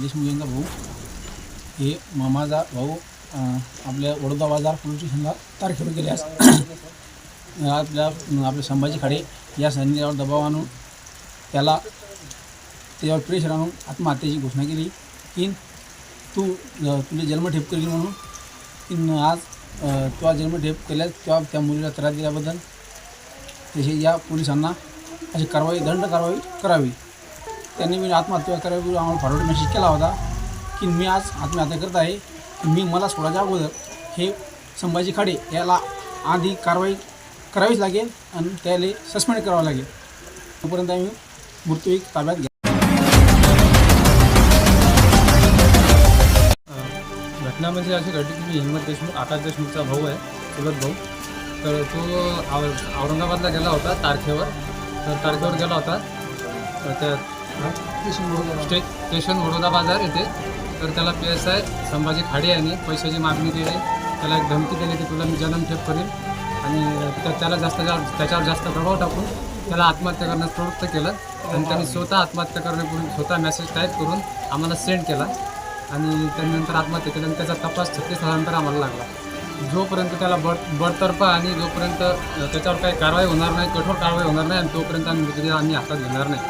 देशमुख यांचा भाऊ. हे मामाचा भाऊ आपल्या वडोदा बाजार पोलीस स्टेशनला तारखेवर गेल्यास आपल्या आपल्या संभाजी खाडे या सैनिकावर दबाव आणून त्याला त्याच्यावर प्रेशर आणून आत्महत्येची घोषणा केली. की तू तुझे जन्मठेप केली म्हणून. की आज तुला जन्मठेप केल्यास तेव्हा त्या मुलीला त्रास दिल्याबद्दल. तसे या पोलिसांना अशी कारवाई दंड कारवाई करावी. त्यांनी मी आत्महत्या करावी आम्हाला फॉरवर्ड मेसेज केला होता की मी आज आत्महत्या करत आहे. की मी मला सोडायच्या अगोदर हे संभाजी खाडे याला आधी कारवाई करावीच लागेल आणि त्याला सस्पेंड करावं लागेल. तोपर्यंत आम्ही मृत्यू ताब्यात घ्या घटना म्हणजे अशी घडली की मी देशमुख आकाश देशमुखचा भाऊ आहे चुलत भाऊ. तर तो औरंगाबादला गेला होता तारखेवर. तर तारखेवर गेला होता. तर त्या स्टे स्टेशन वडोदा बाजार येथे. तर त्याला P S I Sambhaji Khade यांनी पैशाची मागणी केली. त्याला एक धमकी दिली की तुला मी जन्मठेप करीन. आणि त्या- त्याला जास्त त्याच्यावर जास्त प्रभाव टाकून त्याला आत्महत्या करण्यास प्रवृत्त केलं. आणि त्यांनी स्वतः आत्महत्या करण्यापूर्वी स्वतः मेसेज टाईप करून आम्हाला सेंड केला. आणि त्यानंतर आत्महत्या केली. आणि त्याचा तपास छत्तीस तासानंतर आम्हाला लागला. जोपर्यंत त्याला बड बडतर्फा आणि जोपर्यंत त्याच्यावर काही कारवाई होणार नाही कठोर कारवाई होणार नाही आणि तोपर्यंत आम्ही मृतदेह आम्ही हातात घेणार नाही.